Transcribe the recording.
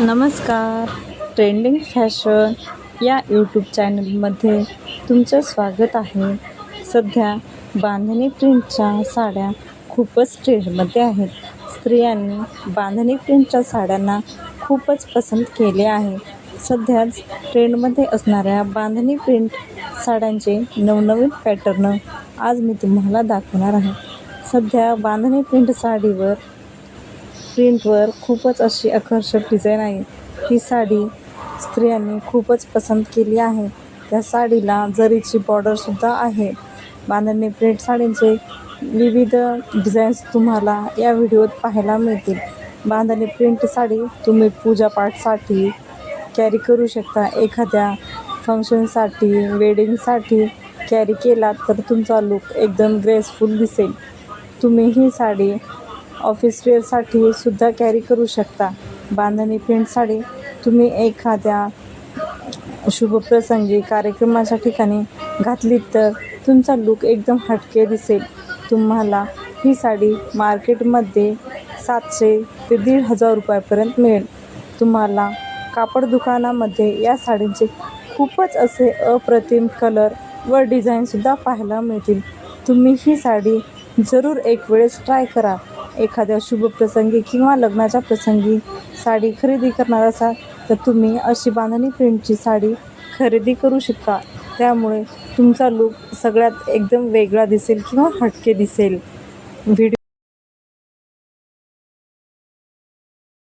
नमस्कार. Trending fashion या YouTube चॅनलमध्ये तुमचं स्वागत आहे. सध्या बांधणी प्रिंटच्या साड्या खूपच ट्रेंडमध्ये आहेत. स्त्रियांनी बांधणी प्रिंटच्या साड्यांना खूपच पसंत केले आहे. सध्याच ट्रेंडमध्ये असणाऱ्या बांधणी प्रिंट साड्यांचे नवनवीन पॅटर्न आज मी तुम्हाला दाखवणार आहे. सध्या बांधणी प्रिंट साडीवर प्रिंटवर खूपच अशी आकर्षक डिझाईन आहे. ही साडी स्त्रियांनी खूपच पसंत केली आहे. त्या साडीला जरीची बॉर्डरसुद्धा आहे. बांधणी प्रिंट साडींचे विविध डिझाईन्स तुम्हाला या व्हिडिओत पाहायला मिळतील. बांधणी प्रिंट साडी तुम्ही पूजापाठसाठी कॅरी करू शकता. एखाद्या फंक्शनसाठी वेडिंगसाठी कॅरी केला तर तुमचा लुक एकदम ग्रेसफुल दिसेल. तुम्ही ही साडी ऑफिस वेअरसाठी सुद्धा कॅरी करू शकता. बांधणी प्रिंट साडी तुम्ही एखाद्या शुभप्रसंगी कार्यक्रमाच्या ठिकाणी घातलीत तर तुमचा लुक एकदम हटके दिसेल. तुम्हाला ही साडी मार्केटमध्ये सातशे ते दीड हजार रुपयापर्यंत मिळेल. तुम्हाला कापड दुकानामध्ये या साडींचे खूपच असे अप्रतिम कलर व डिझाईनसुद्धा पाहायला मिळतील. तुम्ही ही साडी जरूर एक वेळेस ट्राय करा. एखाद्या शुभप्रसंगी किंवा लग्नाच्या प्रसंगी साडी खरेदी करणार असाल तर तुम्ही अशी बांधणी प्रिंटची साडी खरेदी करू शकता. त्यामुळे तुमचा लुक सगळ्यात एकदम वेगळा दिसेल किंवा हटके दिसेल. व्हिडिओ